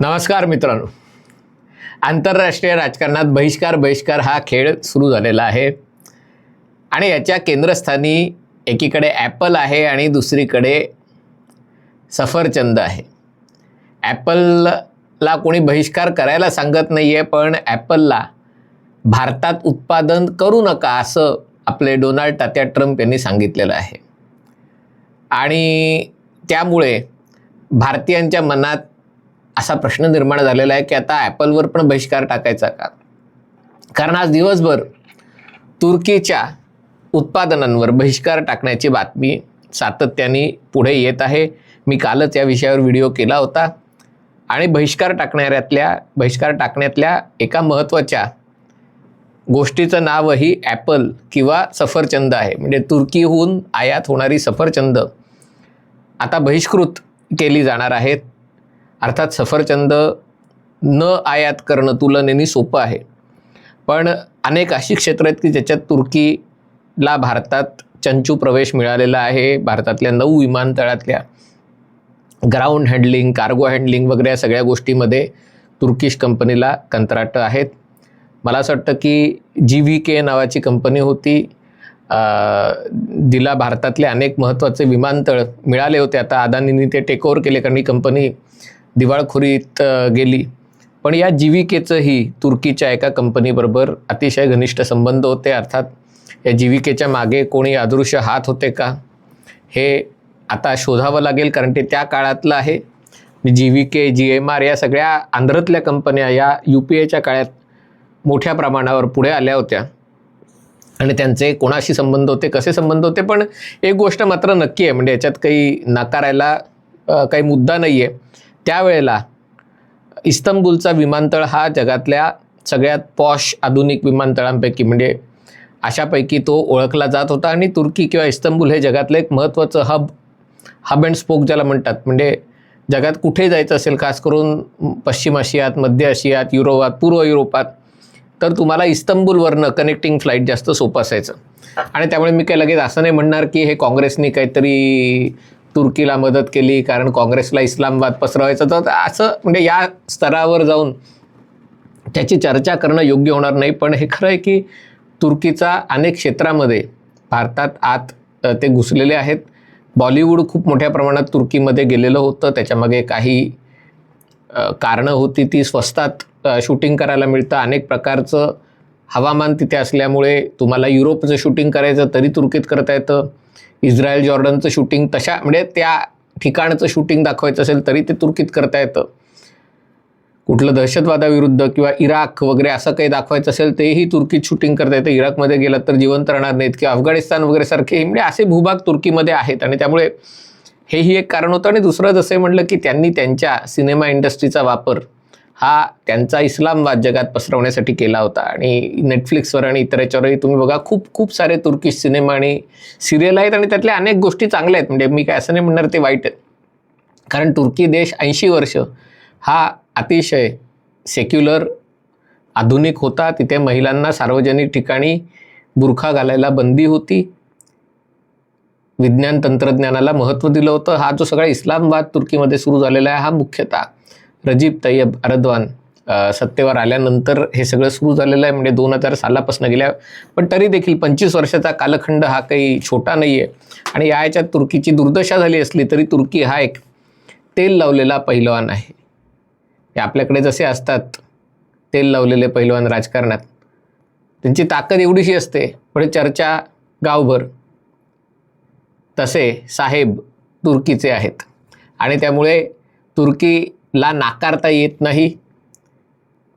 नमस्कार मित्रांनो. आंतरराष्ट्रीय राजकारणात बहिष्कार बहिष्कार हा खेळ सुरू झालेला आहे. आणि याच्या केंद्रस्थानी एकीकडे ॲपल आहे आणि दुसरीकडे सफरचंद आहे. ॲपलला कोणी बहिष्कार करायला सांगत नाही आहे पण ॲपलला भारतात उत्पादन करू नका असं आपले डोनाल्ड तात्या ट्रम्प यांनी सांगितलेलं आहे. आणि त्यामुळे भारतीयांच्या मनात असा प्रश्न निर्माण झालेला आहे की आता ॲपलवर पण बहिष्कार टाकायचा का? कारण आज दिवसभर तुर्कीच्या उत्पादनांवर बहिष्कार टाकण्याची बातमी सातत्याने पुढे येत आहे. मी कालच या विषयावर व्हिडिओ केला होता. आणि बहिष्कार टाकणाऱ्यातल्या बहिष्कार टाकण्यातल्या एका महत्त्वाच्या गोष्टीचं नावही ॲपल किंवा सफरचंद आहे. म्हणजे तुर्कीहून आयात होणारी सफरचंद आता बहिष्कृत केली जाणार आहेत. अर्थात सफरचंद न आयात करणं तुलनेने सोपं आहे. पण अनेक अशी क्षेत्र आहेत की ज्याच्यात तुर्कीला भारतात चंचू प्रवेश मिळालेला आहे. भारतातल्या नऊ विमानतळातल्या ग्राउंड हँडलिंग कार्गो हँडलिंग वगैरे या सगळ्या गोष्टीमध्ये तुर्किश कंपनीला कंत्राटं आहेत. मला असं वाटतं की जी व्ही के नावाची कंपनी होती. जिला भारतातले अनेक महत्त्वाचे विमानतळ मिळाले होते. आता अदानींनी ते टेक ओव्हर केले कारण ही कंपनी दिवाळखोरीत गेली. पण या जी व्ही केचंही तुर्कीच्या एका कंपनीबरोबर अतिशय घनिष्ठ संबंध होते. अर्थात या जी व्ही केच्या मागे कोणी अदृश्य हात होते का? हे आता शोधावं लागेल कारण ते त्या काळातलं आहे. G V K G M R या सगळ्या आंध्रातल्या कंपन्या या यू पी एच्या काळात मोठ्या प्रमाणावर पुढे आल्या होत्या. आणि त्यांचे कोणाशी संबंध होते कसे संबंध होते पण एक गोष्ट मात्र नक्की आहे. म्हणजे याच्यात काही नाकारायला काही मुद्दा नाही आहे त्यावेळेला इस्तंबूलचा विमानतळ हा जगातल्या सगळ्यात पॉश आधुनिक विमानतळांपैकी म्हणजे अशापैकी तो ओळखला जात होता. आणि तुर्की किंवा इस्तंबूल हे जगातलं एक महत्त्वाचं हब हब अँड स्पोक ज्याला म्हणतात. म्हणजे जगात कुठे जायचं असेल खास करून पश्चिम आशियात मध्य आशियात युरोपात पूर्व युरोपात तर तुम्हाला इस्तंबूलवरनं कनेक्टिंग फ्लाईट जास्त सोपं असायचं. आणि त्यामुळे मी काही लगेच असं नाही म्हणणार की हे काँग्रेसनी काहीतरी तुर्कीला मदत केली कारण काँग्रेसला इस्लामाबाद पसरवायचं तर असं म्हणजे या स्तरावर जाऊन त्याची चर्चा करणं योग्य होणार नाही. पण हे खरं आहे की तुर्कीचा अनेक क्षेत्रामध्ये भारतात आत ते घुसलेले आहेत. बॉलिवूड खूप मोठ्या प्रमाणात तुर्कीमध्ये गेलेलं होतं. त्याच्यामागे काही कारणं होती ती स्वस्तात शूटिंग करायला मिळतं. अनेक प्रकारचं हवामान तिथे असल्यामुळे तुम्हाला युरोपचं शूटिंग करायचं तरी तुर्कीत करता येतं. इस्रायल जॉर्डनचं शूटिंग तशा म्हणजे त्या ठिकाणचं शूटिंग दाखवायचं असेल तरी ते तुर्कीत करता येतं. कुठलं दहशतवादाविरुद्ध किंवा इराक वगैरे असं काही दाखवायचं असेल तेही तुर्कीत शूटिंग करता येतं. इराकमध्ये गेलं तर जिवंत राहणार नाहीत किंवा अफगाणिस्तान वगैरे सारखे म्हणजे असे भूभाग तुर्कीमध्ये आहेत. आणि त्यामुळे हेही एक कारण होतं. आणि दुसरं जसं म्हटलं की त्यांनी त्यांच्या सिनेमा इंडस्ट्रीचा वापर हा त्यांचा इस्लामवाद जगात पसरवण्यासाठी केला होता. आणि नेटफ्लिक्सवर आणि इतर याच्यावरही तुम्ही बघा खूप खूप सारे तुर्किश सिनेमा आणि सिरियल आहेत आणि त्यातल्या अनेक गोष्टी चांगल्या आहेत. म्हणजे मी काय असं नाही म्हणणार ते वाईट आहेत. कारण तुर्की देश ऐंशी वर्ष हा अतिशय सेक्युलर आधुनिक होता. तिथे महिलांना सार्वजनिक ठिकाणी बुरखा घालायला बंदी होती. विज्ञान तंत्रज्ञानाला महत्त्व दिलं होतं. हा जो सगळा इस्लामवाद तुर्कीमध्ये सुरू झालेला आहे हा मुख्यतः रजीब तय्यब अरदवान सत्तेवर आल्यानंतर हे सगळं सुरू झालेलं आहे. म्हणजे दोन हजार सालापासून गेल्या पण तरी देखील पंचवीस वर्षाचा कालखंड हा काही छोटा नाही आहे आणि या याच्यात तुर्कीची दुर्दशा झाली असली तरी तुर्की हा एक तेल लावलेला पहिलवान आहे. हे आपल्याकडे जसे असतात तेल लावलेले पहिलवान राजकारणात. त्यांची ताकद एवढीशी असते पण चर्चा गावभर. तसे साहेब तुर्कीचे आहेत. आणि त्यामुळे तुर्की ला नाकारता येत नाही.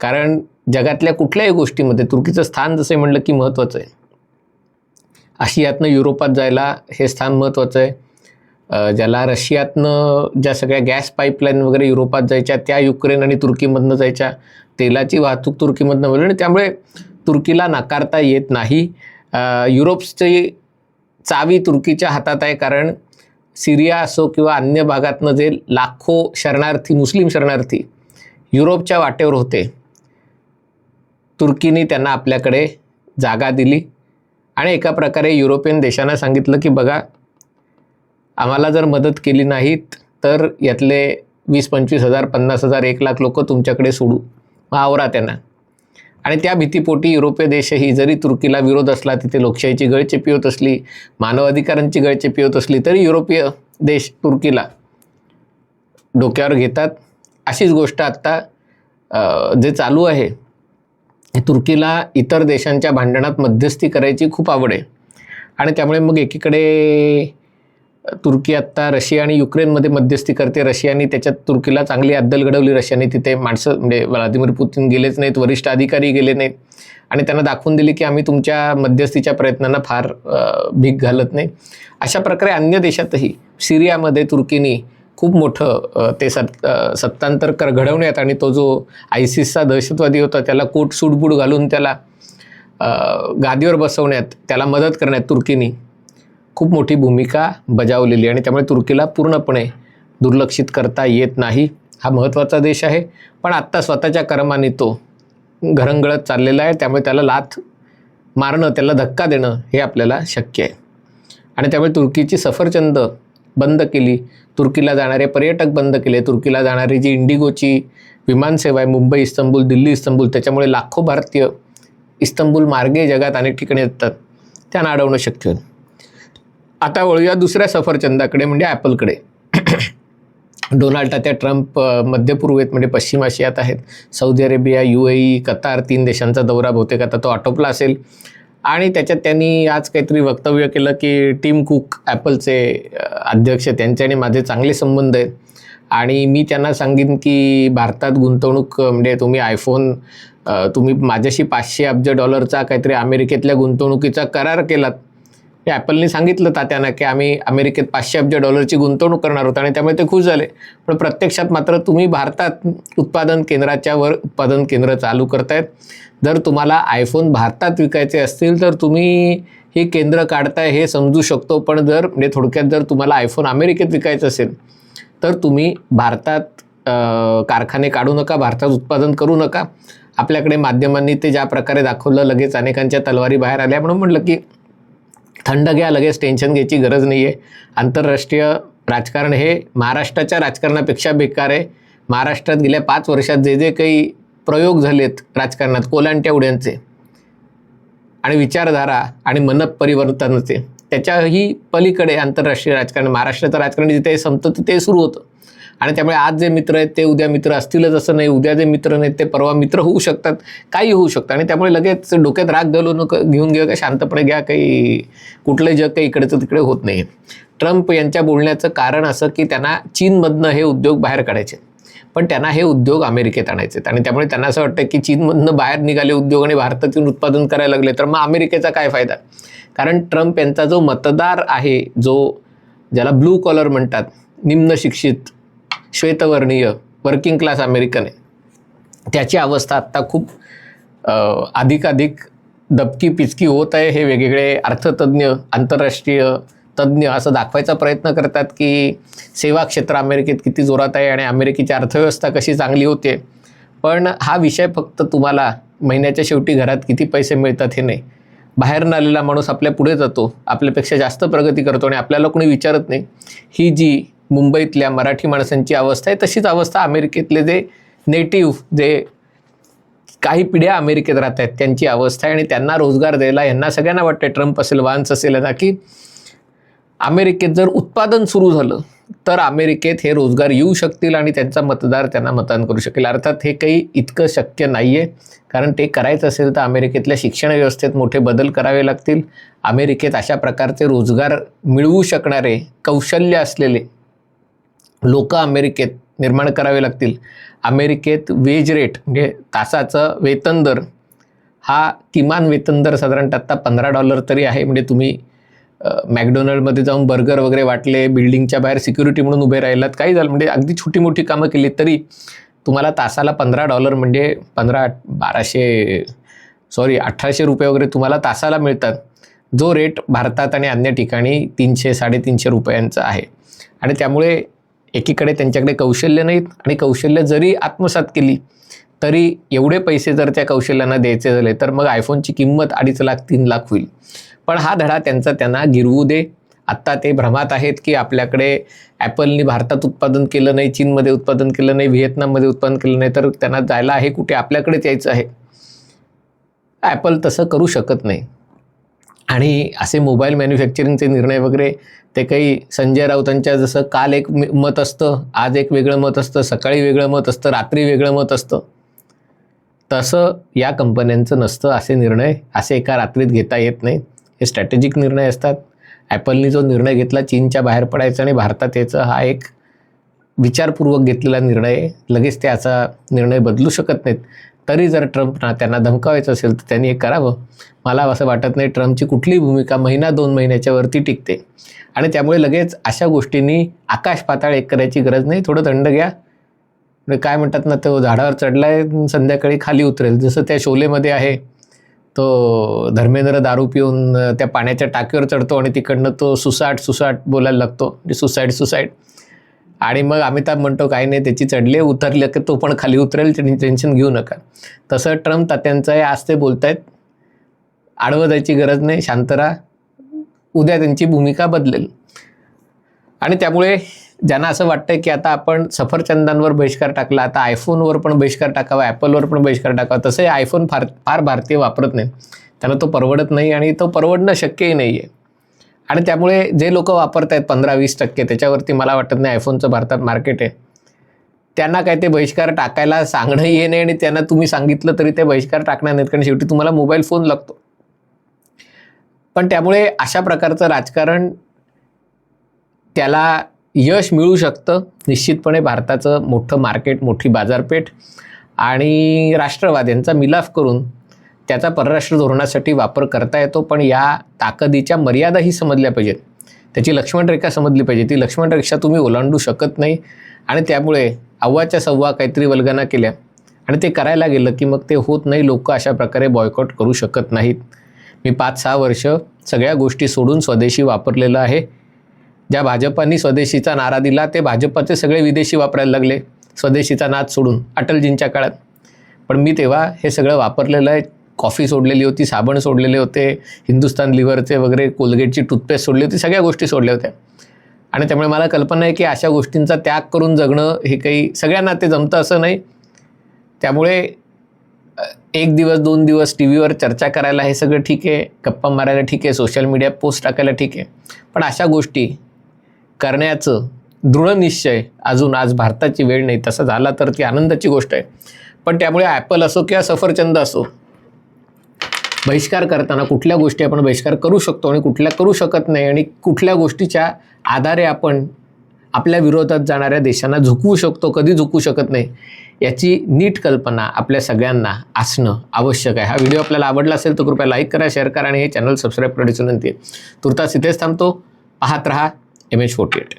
कारण जगातल्या कुठल्याही गोष्टीमध्ये तुर्कीचं स्थान जसे म्हणलं की महत्त्वाचं आहे. आशियातनं युरोपात जायला हे स्थान महत्त्वाचं आहे. ज्याला रशियातनं ज्या सगळ्या गॅस पाईपलाईन वगैरे युरोपात जायच्या त्या युक्रेन आणि तुर्कीमधनं जायच्या तेलाची वाहतूक तुर्कीमधनं वगैरे आणि त्यामुळे तुर्कीला नाकारता येत नाही. युरोपची चावी तुर्कीच्या हातात आहे कारण सिरिया असो किंवा अन्य भागातनं जे लाखो शरणार्थी मुस्लिम शरणार्थी युरोपच्या वाटेवर होते तुर्कीने त्यांना आपल्याकडे जागा दिली आणि एका प्रकारे युरोपियन देशांना सांगितलं की बघा आम्हाला जर मदत केली नाहीत तर यातले वीस पंचवीस हजार पन्नास हजार एक लाख लोक तुमच्याकडे सोडू. मग आवरा त्यांना. आणि त्या भीतीपोटी युरोपीय देशही जरी तुर्कीला विरोध असला तिथे लोकशाहीची गळचेपी होत असली मानवाधिकारांची गळचेपी होत असली तरी युरोपीय देश तुर्कीला डोक्यावर घेतात. अशीच गोष्ट आत्ता जे चालू आहे तुर्कीला इतर देशांच्या भांडणात मध्यस्थी करायची खूप आवड आहे. आणि त्यामुळे मग एकीकडे तुर्की आत्ता रशिया आणि युक्रेनमध्ये मध्यस्थी करते. रशियाने त्याच्यात तुर्कीला चांगली अद्दल घडवली. रशियाने तिथे माणसं म्हणजे व्लादिमीर पुतीन गेलेच नाहीत वरिष्ठ अधिकारी गेले नाहीत. आणि त्यांना दाखवून दिली की आम्ही तुमच्या मध्यस्थीच्या प्रयत्नांना फार भीक घालत नाही. अशा प्रकारे अन्य देशातही सिरियामध्ये तुर्कीनी खूप मोठं ते सत् सत्तांतर कर घडवण्यात आणि तो जो आयसिसचा दहशतवादी होता त्याला कोट सूटबूट घालून त्याला गादीवर बसवण्यात त्याला मदत करण्यात तुर्कीनी खूप मोठी भूमिका बजावलेली आणि त्यामुळे तुर्कीला पूर्णपणे दुर्लक्षित करता येत नाही. हा महत्त्वाचा देश आहे. पण आत्ता स्वतःच्या कर्माने तो घरंगळत चाललेला आहे. त्यामुळे त्याला लाथ मारणं त्याला धक्का देणं हे आपल्याला शक्य आहे. आणि त्यामुळे तुर्कीची सफरचंद बंद केली. तुर्कीला जाणारे पर्यटक बंद केले. तुर्कीला जाणारी जी इंडिगोची विमानसेवा आहे मुंबई इस्तंबूल दिल्ली इस्तंबूल त्याच्यामुळे लाखो भारतीय इस्तंबूल मार्गे जगात अनेक ठिकाणी येतात. त्यांना अडवणं शक्य होईल आता वळूया दुसऱ्या सफरचंदाकडे म्हणजे ॲपलकडे. डोनाल्ड त्या ट्रम्प मध्य पूर्वेत म्हणजे पश्चिम आशियात आहेत. Saudi Arabia U A E Qatar तीन देशांचा दौरा बहुतेक आता तो आटोपला असेल. आणि त्याच्यात त्यांनी आज काहीतरी वक्तव्य केलं की टीम कुक ॲपलचे अध्यक्ष त्यांचे आणि माझे चांगले संबंध आहेत. आणि मी त्यांना सांगेन की भारतात गुंतवणूक म्हणजे तुम्ही आयफोन तुम्ही माझ्याशी पाचशे अब्ज डॉलरचा काहीतरी अमेरिकेतल्या गुंतवणुकीचा करार केलात. की ॲपलने सांगितलं तात्यांना की आम्ही अमेरिकेत पाचशे अब्ज डॉलरची गुंतवणूक करणार होतो आणि त्यामुळे ते खुश झाले. पण प्रत्यक्षात मात्र तुम्ही भारतात उत्पादन केंद्राच्या वर उत्पादन केंद्र चालू करतायत. जर तुम्हाला आयफोन भारतात विकायचे असतील तर तुम्ही हे केंद्र काढताय हे समजू शकतो. पण जर म्हणजे थोडक्यात जर तुम्हाला आयफोन अमेरिकेत विकायचं असेल तर तुम्ही भारतात कारखाने काढू नका भारतात उत्पादन करू नका. आपल्याकडे माध्यमांनी ते ज्या प्रकारे दाखवलं लगेच अनेकांच्या तलवारी बाहेर आल्या. म्हणून म्हटलं की थंड घ्या लगेच टेन्शन घ्यायची गरज नाही आहे आंतरराष्ट्रीय राजकारण हे महाराष्ट्राच्या राजकारणापेक्षा बेकार आहे. महाराष्ट्रात गेल्या पाच वर्षात जे जे काही प्रयोग झालेत राजकारणात कोलांट्या आणि विचारधारा आणि मनपरिवर्तनाचे त्याच्याही पलीकडे आंतरराष्ट्रीय राजकारण महाराष्ट्राचं राजकारण जिथे संपतं तिथे सुरू होतं. आणि त्यामुळे आज जे मित्र आहेत ते उद्या मित्र असतीलच असं नाही. उद्या जे मित्र नाहीत ते परवा मित्र होऊ शकतात. काही होऊ शकतं. आणि त्यामुळे लगेच डोक्यात राग घालू नको घेऊन घ्या का शांतपणे घ्या. काही कुठलंही जग काही इकडचं तिकडे होत नाही. ट्रम्प यांच्या बोलण्याचं कारण असं की त्यांना चीनमधनं हे उद्योग बाहेर काढायचे. पण त्यांना हे उद्योग अमेरिकेत आणायचे आहेत. आणि त्यामुळे त्यांना असं वाटतं की चीनमधनं बाहेर निघाले उद्योग आणि भारतातून उत्पादन करायला लागले तर मग अमेरिकेचा काय फायदा? कारण ट्रम्प यांचा जो मतदार आहे जो ज्याला ब्लू कॉलर म्हणतात निम्न शिक्षित श्वेतवर्णीय वर्किंग क्लास अमेरिकन आहे. त्याची अवस्था आत्ता खूप अधिकाधिक दबकी पिचकी होत आहे. हे वेगवेगळे अर्थतज्ज्ञ आंतरराष्ट्रीय तज्ज्ञ असं दाखवायचा प्रयत्न करतात की सेवा क्षेत्र अमेरिकेत किती जोरात आहे आणि अमेरिकेची अर्थव्यवस्था कशी चांगली होते. पण हा विषय फक्त तुम्हाला महिन्याच्या शेवटी घरात किती पैसे मिळतात हे नाही. बाहेरनं आलेला माणूस आपल्या पुढे जातो आपल्यापेक्षा जास्त प्रगती करतो आणि आपल्याला कोणी विचारत नाही. ही जी मुंबईतल्या मराठी माणसांची अवस्था आहे. तशीच अवस्था अमेरिकेतले जे नेटिव्ह जे काही पिढ्या अमेरिकेत राहत आहेत त्यांची अवस्था आहे. आणि त्यांना रोजगार द्यायला यांना सगळ्यांना वाटतं ट्रम्प असेल वान्स असेल ना की अमेरिकेत जर उत्पादन सुरू झालं तर अमेरिकेत हे रोजगार येऊ शकतील आणि त्यांचा मतदार त्यांना मतदान करू शकेल. अर्थात हे काही इतकं शक्य नाही आहे कारण ते करायचं असेल तर अमेरिकेतल्या शिक्षण व्यवस्थेत मोठे बदल करावे लागतील. अमेरिकेत अशा प्रकारचे रोजगार मिळवू शकणारे कौशल्य असलेले लोक अमेरिकेत निर्माण करावे लागतील. अमेरिकेत वेज रेट म्हणजे तासाचं वेतन दर हा किमान वेतन दर साधारणतः आत्ता पंधरा डॉलर तरी आहे. म्हणजे तुम्ही मॅकडोनल्डमध्ये जाऊन बर्गर वगैरे वाटले बिल्डिंगच्या बाहेर सिक्युरिटी म्हणून उभे राहिलात काही झालं म्हणजे अगदी छोटी मोठी कामं केली तरी तुम्हाला तासाला पंधरा डॉलर म्हणजे पंधरा बाराशे सॉरी अठराशे रुपये वगैरे तुम्हाला तासाला मिळतात. जो रेट भारतात आणि अन्य ठिकाणी तीनशे साडेतीनशे रुपयांचा आहे. आणि त्यामुळे एकीकडे त्यांच्याकडे कौशल्य नाहीत आणि कौशल्य जरी आत्मसात केली तरी एवढे पैसे जर त्या कौशल्यांना द्यायचे झाले तर मग आयफोनची किंमत अडीच लाख तीन लाख होईल. पण हा धडा त्यांचा त्यांना गिरवू दे. आत्ता ते भ्रमात आहेत की आपल्याकडे ॲपलनी भारतात उत्पादन केलं नाही चीनमध्ये उत्पादन केलं नाही व्हिएतनाममध्ये उत्पादन केलं नाही तर त्यांना जायला आहे कुठे? आपल्याकडेच यायचं आहे. ॲपल तसं करू शकत नाही. आणि असे मोबाईल मॅन्युफॅक्चरिंगचे निर्णय वगैरे ते काही संजय राऊतांच्या जसं काल एक मत असतं आज एक वेगळं मत असतं सकाळी वेगळं मत असतं रात्री वेगळं मत असतं. तसं या कंपन्यांचं नसतं असे निर्णय असे एका रात्रीत घेता येत नाही. हे स्ट्रॅटेजिक निर्णय असतात. ॲपलनी जो निर्णय घेतला चीनच्या बाहेर पडायचा आणि भारतात यायचं हा एक विचारपूर्वक घेतलेला निर्णय आहे. लगेच ते असा निर्णय बदलू शकत नाहीत. तरी जर ट्रम्पना त्यांना धमकावायचं असेल तर त्यांनी हे करावं. मला असं वाटत नाही ट्रम्पची कुठलीही भूमिका महिना दोन महिन्याच्या वरती टिकते. आणि त्यामुळे लगेच अशा गोष्टींनी आकाश पाताळ एक करायची गरज नाही. थोडं थंड घ्या. काय म्हणतात ना तो झाडावर चढलाय संध्याकाळी खाली उतरेल. जसं त्या शोलेमध्ये आहे तो धर्मेंद्र दारू पिऊन त्या पाण्याच्या टाकीवर चढतो आणि तिकडनं तो सुसाट सुसाट बोलायला लागतो. म्हणजे सुसाईड सुसाईड आणि मग अमिताभ म्हणतो काही नाही त्याची चढले उतरले की तो पण खाली उतरेल टेन्शन घेऊ नका. तसं ट्रम्प तात्यांचं आहे आज ते बोलत आहेत आडवं जायची गरज नाही शांत राहा. उद्या त्यांची भूमिका बदलेल. आणि त्यामुळे ज्यांना असं वाटतं की आता आपण सफरचंदांवर बहिष्कार टाकला आता आयफोनवर पण बहिष्कार टाकावा ॲपलवर पण बहिष्कार टाकावा तसंही आयफोन फार फार भारतीय वापरत नाही त्यांना तो परवडत नाही आणि तो परवडणं शक्यही नाही आहे आणि त्यामुळे जे लोक वापरत आहेत पंधरा वीस टक्के त्याच्यावरती मला वाटत नाही आयफोनचं भारतात मार्केट आहे. त्यांना काय ते बहिष्कार टाकायला सांगणंही हे नाही आणि त्यांना तुम्ही सांगितलं तरी ते बहिष्कार टाकणार नाहीत कारण शेवटी तुम्हाला मोबाईल फोन लागतो. पण त्यामुळे अशा प्रकारचं राजकारण त्याला यश मिळू शकतं निश्चितपणे भारताचं मोठं मार्केट मोठी बाजारपेठ आणि राष्ट्रवाद यांचा मिलाफ करून त्याचा परराष्ट्र धोरणासाठी वापर करता येतो पण या ताकदीच्या मर्यादाही समजल्या पाहिजेत. त्याची लक्ष्मण रेखा समजली पाहिजे. ती लक्ष्मणरेखा तुम्ही ओलांडू शकत नाही आणि त्यामुळे अव्वाच्या सव्वा काहीतरी वल्गना केल्या. आणि ते करायला गेलं की मग ते होत नाही. लोक अशा प्रकारे बॉयकॉट करू शकत नाहीत. मी पाच सहा वर्ष सगळ्या गोष्टी सोडून स्वदेशी वापरलेलं आहे. ज्या भाजपांनी स्वदेशीचा नारा दिला ते भाजपाचे सगळे विदेशी वापरायला लागले. स्वदेशीचा नाद सोडून अटलजींच्या काळात. पण मी तेव्हा हे सगळं वापरलेलं आहे. कॉफी सोडलेली होती साबण सोडलेले होते हिंदुस्तान लिव्हरचे वगैरे कोलगेटची टूथपेस्ट सोडली होती सगळ्या गोष्टी सोडल्या होत्या. आणि त्यामुळे मला कल्पना आहे की अशा गोष्टींचा त्याग करून जगणं हे काही सगळ्यांना ते जमतं असं नाही. त्यामुळे एक दिवस दोन दिवस टी व्हीवर चर्चा करायला हे सगळं ठीक आहे गप्पा मारायला ठीक आहे सोशल मीडिया पोस्ट टाकायला ठीक आहे. पण अशा गोष्टी करण्याचं दृढ निश्चय अजून आज भारताची वेळ नाही. तसं झाला तर ती आनंदाची गोष्ट आहे. पण त्यामुळे ॲपल असो किंवा सफरचंद असो बहिष्कार करताना कुठल्या गोष्टी आपण बहिष्कार करू शकतो आणि कुठल्या करू शकत नाही आणि कुठल्या गोष्टीच्या आधारे आपण आपल्या विरोधात जाणाऱ्या देशांना झुकवू शकतो कधी झुकवू शकत नाही याची नीट कल्पना आपल्या सगळ्यांना असणं आवश्यक आहे. हा व्हिडिओ आपल्याला आवडला असेल तर कृपया लाईक करा शेअर करा आणि हे चॅनल सबस्क्राईब करण्याची विनंती आहे. तुर्तास इथेच थांबतो. पाहत रहा एम एच फोर्टी एट.